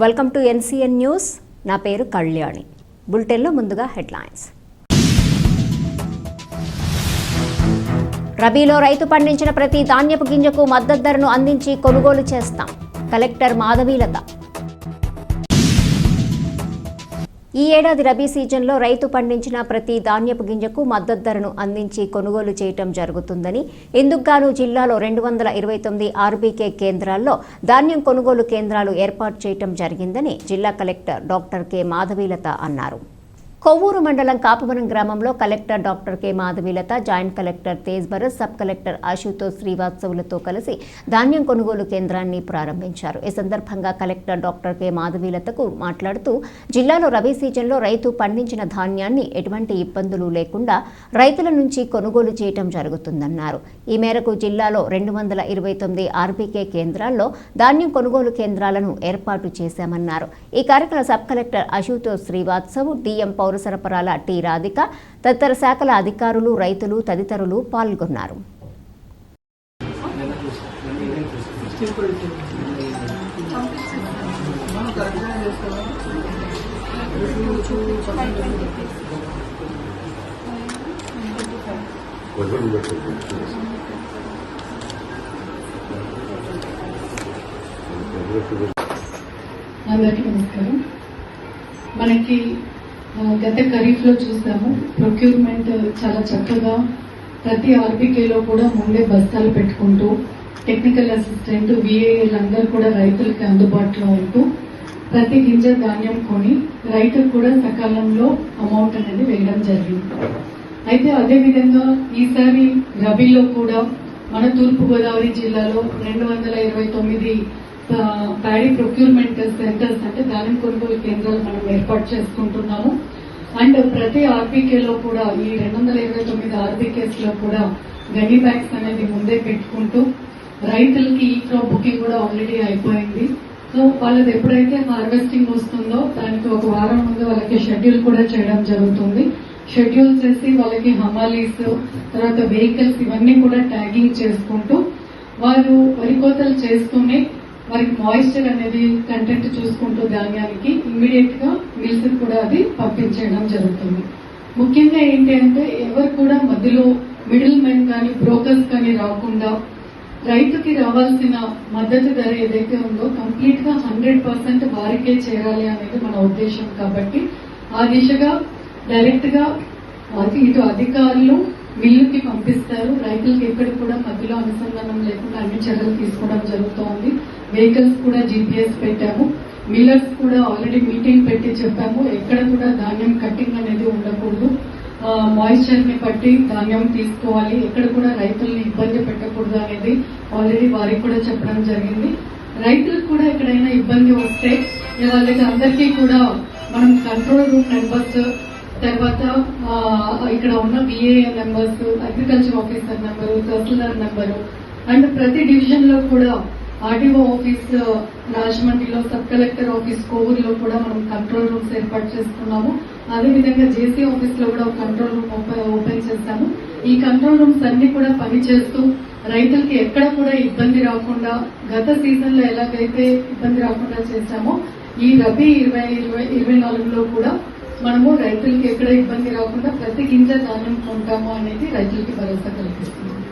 Welcome to NCN news నా పేరు కళ్యాణి. బులెటిన్లో ముందుగా హెడ్లైన్స్ రబీలో రైతు పండించిన ప్రతి ధాన్యపు గింజకు మద్దతు ధరను అందించి కొనుగోలు చేస్తాం. కలెక్టర్ మాధవీలత. ఈ ఏడాది రబీ సీజన్లో రైతు పండించిన ప్రతి ధాన్యపు గింజకు మద్దతు ధరను అందించి కొనుగోలు చేయటం జరుగుతుందని ఇందుకుగాను జిల్లాలో రెండు వందల ఇరవై తొమ్మిది ఆర్బీకే కేంద్రాల్లో ధాన్యం కొనుగోలు కేంద్రాలు ఏర్పాటు చేయటం జరిగిందని జిల్లా కలెక్టర్ డాక్టర్ కె. మాధవీలత అన్నారు. కొవ్వూరు మండలం కాపవనం గ్రామంలో collector doctor K Madhavilatha joint collector Tej Bharat sub collector Ashutosh శ్రీవాత్సవులతో కలిసి ధాన్యం కొనుగోలు కేంద్రాన్ని ప్రారంభించారు. ఈ సందర్భంగా కలెక్టర్ డాక్టర్ కె మాధవీలతకు మాట్లాడుతూ జిల్లాలో రబీ సీజన్లో రైతు పండించిన ధాన్యాన్ని ఎటువంటి ఇబ్బందులు లేకుండా రైతుల నుంచి కొనుగోలు చేయటం జరుగుతుందన్నారు. ఈ మేరకు జిల్లాలో రెండు వందల ఇరవై తొమ్మిది ఆర్బీకే కేంద్రాల్లో ధాన్యం కొనుగోలు కేంద్రాలను ఏర్పాటు చేశామన్నారు. ఈ కార్యక్రమం sub collector Ashutosh Srivastav DM పౌర సరఫరాల టి రాధిక తదితర శాఖల అధికారులు రైతులు తదితరులు పాల్గొన్నారు. అందరికీ నమస్కారం. మనకి గత ఖరీఫ్లో చూసాము ప్రొక్యూర్మెంట్ చాలా చక్కగా ప్రతి ఆర్బీకేలో కూడా ముందే బస్తాలు పెట్టుకుంటూ టెక్నికల్ అసిస్టెంట్ విఏఎల్ అందరూ కూడా రైతులకి అందుబాటులో ఉంటూ ప్రతి గింజ ధాన్యం కొని రైతుకు కూడా సకాలంలో అమౌంట్ అనేది వేయడం జరిగింది. అయితే అదేవిధంగా ఈసారి రబీలో కూడా మన తూర్పు గోదావరి జిల్లాలో రెండు వందల ఇరవై తొమ్మిది ప్యాడీ ప్రొక్యూర్మెంట్ సెంటర్స్ అంటే ధాన్యం కొనుగోలు కేంద్రాలు మనం ఏర్పాటు చేసుకుంటున్నాము. అండ్ ప్రతి ఆర్బీకేలో కూడా ఈ రెండు వందల ఇరవై తొమ్మిది ఆర్బీకేస్లో కూడా గనీ బ్యాగ్స్ అనేది ముందే పెట్టుకుంటూ రైతులకి ఈ క్రాప్ బుకింగ్ కూడా ఆల్రెడీ అయిపోయింది. సో వాళ్ళది ఎప్పుడైతే హార్వెస్టింగ్ వస్తుందో దానికి ఒక వారం ముందు వాళ్ళకి షెడ్యూల్ కూడా చేయడం జరుగుతుంది. షెడ్యూల్ చేసి వాళ్ళకి హమాలీస్ తర్వాత వెహికల్స్ ఇవన్నీ కూడా ట్యాగింగ్ చేసుకుంటూ వారు వరి కోతలు చేస్తూనే వారికి మాయిశ్చర్ అనేది కంటెంట్ చూసుకుంటూ ధాన్యానికి ఇమ్మీడియట్గా మిల్స్ కూడా అది పంపించేయడం జరుగుతుంది. ముఖ్యంగా ఏంటి అంటే ఎవరు కూడా మధ్యలో మిడిల్ మెన్ కానీ బ్రోకర్స్ కానీ రాకుండా రైతుకి రావాల్సిన మద్దతు ధర ఏదైతే ఉందో కంప్లీట్గా హండ్రెడ్ పర్సెంట్ వారికే చేరాలి అనేది మన ఉద్దేశం కాబట్టి ఆ దిశగా డైరెక్ట్గా అది ఇటు అధికారులు మిల్లుకి పంపిస్తారు. రైతులకు ఎక్కడ కూడా మధ్యలో అనుసంధానం లేకుండా అన్ని చర్యలు తీసుకోవడం జరుగుతోంది. వెహికల్స్ కూడా జీపీఎస్ పెట్టాము. మిల్లర్స్ కూడా ఆల్రెడీ మీటింగ్ పెట్టి చెప్పాము. ఎక్కడ కూడా ధాన్యం కట్టింగ్ అనేది ఉండకూడదు. మాయిశ్చర్ని బట్టి ధాన్యం తీసుకోవాలి. ఎక్కడ కూడా రైతుల్ని ఇబ్బంది పెట్టకూడదు అనేది ఆల్రెడీ వారికి కూడా చెప్పడం జరిగింది. రైతులకు కూడా ఎక్కడైనా ఇబ్బంది వస్తే వాళ్ళకి అందరికీ కూడా మనం కంట్రోల్ రూమ్ నెంబర్స్ తర్వాత ఇక్కడ ఉన్న బిఏఎన్ numbers agriculture officer number tahsildar number and ప్రతి డివిజన్లో కూడా ఆర్డీఓ ఆఫీస్ రాజమండ్రిలో సబ్ కలెక్టర్ ఆఫీస్ కోవూరులో కూడా మనం కంట్రోల్ రూమ్స్ ఏర్పాటు చేసుకున్నాము అదేవిధంగా జేసీ ఆఫీస్లో కూడా ఒక కంట్రోల్ రూమ్ ఓపెన్ చేశాము. ఈ కంట్రోల్ రూమ్స్ అన్ని కూడా పనిచేస్తూ రైతులకి ఎక్కడ కూడా ఇబ్బంది రాకుండా గత సీజన్లో ఎలాగైతే ఇబ్బంది రాకుండా చేశామో ఈ రబీ ఇరవై ఇరవై ఇరవై నాలుగులో కూడా మనము రైతులకి ఎక్కడ ఇబ్బంది రాకుండా ప్రతి గింజ ధాన్యం కొంటాము అనేది రైతులకి భరోసా కల్పిస్తుంది.